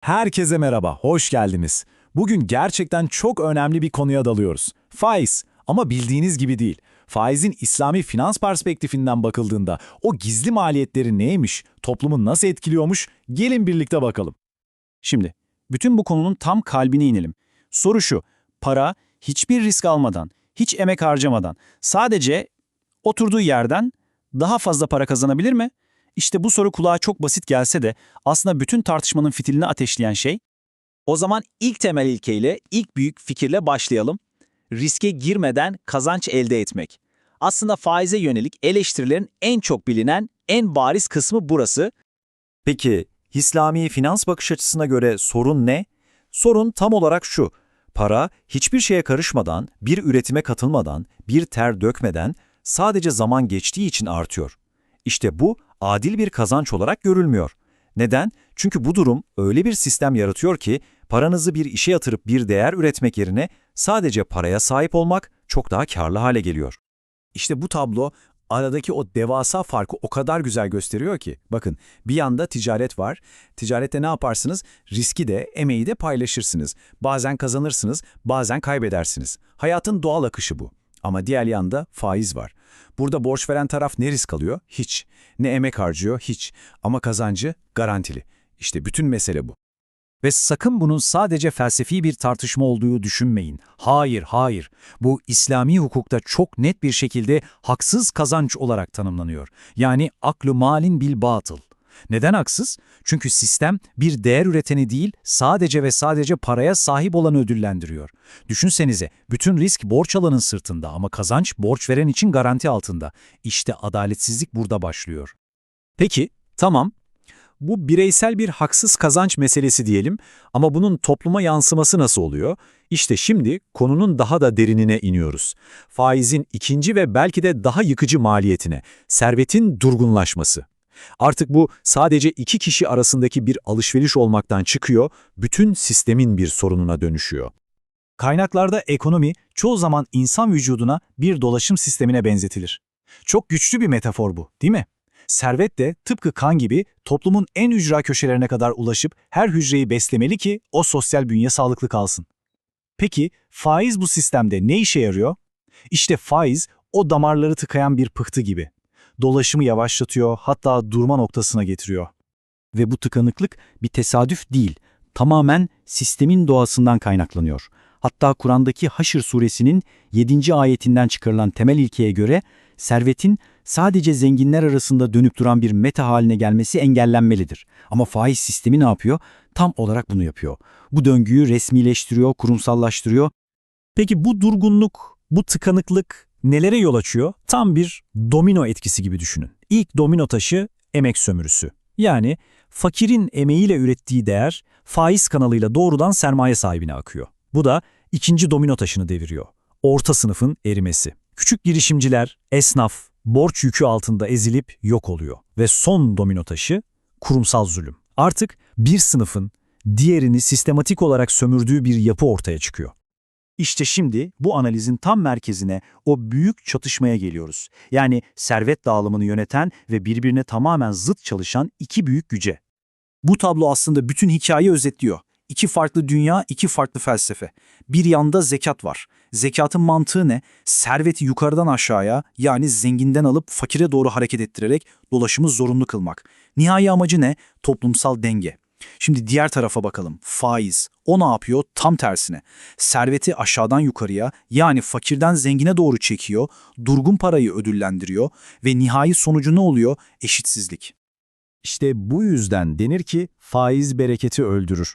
Herkese merhaba, hoş geldiniz. Bugün gerçekten çok önemli bir konuya dalıyoruz. Faiz. Ama bildiğiniz gibi değil. Faizin İslami finans perspektifinden bakıldığında o gizli maliyetleri neymiş, toplumu nasıl etkiliyormuş, gelin birlikte bakalım. Şimdi, bütün bu konunun tam kalbine inelim. Soru şu, para hiçbir risk almadan, hiç emek harcamadan, sadece oturduğu yerden daha fazla para kazanabilir mi? İşte bu soru kulağa çok basit gelse de aslında bütün tartışmanın fitilini ateşleyen şey, O zaman ilk temel ilkeyle, ilk büyük fikirle başlayalım. Riske girmeden kazanç elde etmek. Aslında faize yönelik eleştirilerin en çok bilinen, en bariz kısmı burası. Peki, İslami finans bakış açısına göre sorun ne? Sorun tam olarak şu. Para hiçbir şeye karışmadan, bir üretime katılmadan, bir ter dökmeden sadece zaman geçtiği için artıyor. İşte bu adil bir kazanç olarak görülmüyor. Neden? Çünkü bu durum öyle bir sistem yaratıyor ki paranızı bir işe yatırıp bir değer üretmek yerine sadece paraya sahip olmak çok daha karlı hale geliyor. İşte bu tablo aradaki o devasa farkı o kadar güzel gösteriyor ki. Bakın bir yanda ticaret var. Ticarette ne yaparsınız? Riski de, emeği de paylaşırsınız. Bazen kazanırsınız, bazen kaybedersiniz. Hayatın doğal akışı bu. Ama diğer yanda faiz var. Burada borç veren taraf ne risk alıyor? Hiç. Ne emek harcıyor? Hiç. Ama kazancı garantili. İşte bütün mesele bu. Ve sakın bunun sadece felsefi bir tartışma olduğu düşünmeyin. Hayır, hayır. Bu İslami hukukta çok net bir şekilde haksız kazanç olarak tanımlanıyor. Yani aklı malin bil batıl. Neden haksız? Çünkü sistem bir değer üreteni değil, sadece ve sadece paraya sahip olanı ödüllendiriyor. Düşünsenize, bütün risk borç alanın sırtında ama kazanç borç veren için garanti altında. İşte adaletsizlik burada başlıyor. Peki, tamam. Bu bireysel bir haksız kazanç meselesi diyelim ama bunun topluma yansıması nasıl oluyor? İşte şimdi konunun daha da derinine iniyoruz. Faizin ikinci ve belki de daha yıkıcı maliyetine, servetin durgunlaşması. Artık bu sadece iki kişi arasındaki bir alışveriş olmaktan çıkıyor, bütün sistemin bir sorununa dönüşüyor. Kaynaklarda ekonomi çoğu zaman insan vücuduna bir dolaşım sistemine benzetilir. Çok güçlü bir metafor bu, değil mi? Servet de tıpkı kan gibi toplumun en ücra köşelerine kadar ulaşıp her hücreyi beslemeli ki o sosyal bünye sağlıklı kalsın. Peki faiz bu sistemde ne işe yarıyor? İşte faiz o damarları tıkayan bir pıhtı gibi. Dolaşımı yavaşlatıyor, hatta durma noktasına getiriyor. Ve bu tıkanıklık bir tesadüf değil, tamamen sistemin doğasından kaynaklanıyor. Hatta Kur'an'daki Haşr suresinin 7. ayetinden çıkarılan temel ilkeye göre servetin sadece zenginler arasında dönüp duran bir meta haline gelmesi engellenmelidir. Ama faiz sistemi ne yapıyor? Tam olarak bunu yapıyor. Bu döngüyü resmileştiriyor, kurumsallaştırıyor. Peki bu durgunluk, bu tıkanıklık nelere yol açıyor? Tam bir domino etkisi gibi düşünün. İlk domino taşı emek sömürüsü. Yani fakirin emeğiyle ürettiği değer faiz kanalıyla doğrudan sermaye sahibine akıyor. Bu da ikinci domino taşını deviriyor. Orta sınıfın erimesi. Küçük girişimciler, esnaf, borç yükü altında ezilip yok oluyor. Ve son domino taşı kurumsal zulüm. Artık bir sınıfın diğerini sistematik olarak sömürdüğü bir yapı ortaya çıkıyor. İşte şimdi bu analizin tam merkezine o büyük çatışmaya geliyoruz. Yani servet dağılımını yöneten ve birbirine tamamen zıt çalışan iki büyük güce. Bu tablo aslında bütün hikayeyi özetliyor. İki farklı dünya, iki farklı felsefe. Bir yanda zekat var. Zekatın mantığı ne? Serveti yukarıdan aşağıya yani zenginden alıp fakire doğru hareket ettirerek dolaşımı zorunlu kılmak. Nihai amacı ne? Toplumsal denge. Şimdi diğer tarafa bakalım. Faiz. O ne yapıyor? Tam tersine. Serveti aşağıdan yukarıya yani fakirden zengine doğru çekiyor, durgun parayı ödüllendiriyor ve nihai sonucu ne oluyor? Eşitsizlik. İşte bu yüzden denir ki faiz bereketi öldürür.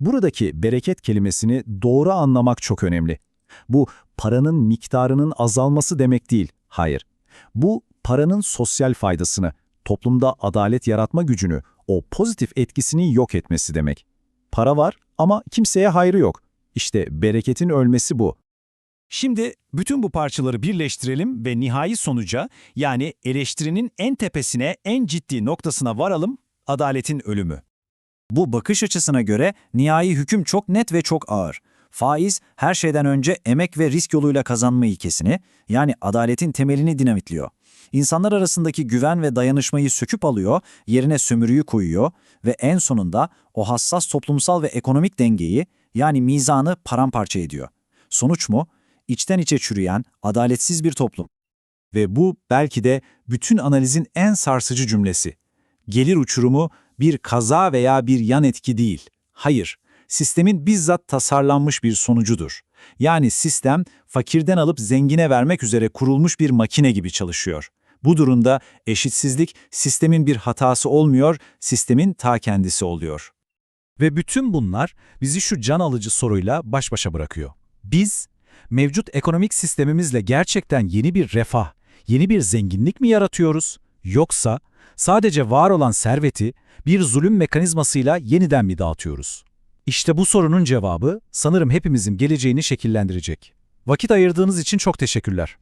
Buradaki bereket kelimesini doğru anlamak çok önemli. Bu paranın miktarının azalması demek değil, hayır. Bu paranın sosyal faydasını, toplumda adalet yaratma gücünü, o pozitif etkisini yok etmesi demek. Para var ama kimseye hayrı yok. İşte bereketin ölmesi bu. Şimdi bütün bu parçaları birleştirelim ve nihai sonuca yani eleştirinin en tepesine, en ciddi noktasına varalım, adaletin ölümü. Bu bakış açısına göre nihai hüküm çok net ve çok ağır. Faiz her şeyden önce emek ve risk yoluyla kazanma ilkesini yani adaletin temelini dinamitliyor. İnsanlar arasındaki güven ve dayanışmayı söküp alıyor, yerine sömürüyü koyuyor ve en sonunda o hassas toplumsal ve ekonomik dengeyi yani mizanı paramparça ediyor. Sonuç mu? İçten içe çürüyen, adaletsiz bir toplum. Ve bu belki de bütün analizin en sarsıcı cümlesi. Gelir uçurumu bir kaza veya bir yan etki değil. Hayır, sistemin bizzat tasarlanmış bir sonucudur. Yani sistem fakirden alıp zengine vermek üzere kurulmuş bir makine gibi çalışıyor. Bu durumda eşitsizlik sistemin bir hatası olmuyor, sistemin ta kendisi oluyor. Ve bütün bunlar bizi şu can alıcı soruyla baş başa bırakıyor. Biz, mevcut ekonomik sistemimizle gerçekten yeni bir refah, yeni bir zenginlik mi yaratıyoruz? Yoksa sadece var olan serveti bir zulüm mekanizmasıyla yeniden mi dağıtıyoruz? İşte bu sorunun cevabı sanırım hepimizin geleceğini şekillendirecek. Vakit ayırdığınız için çok teşekkürler.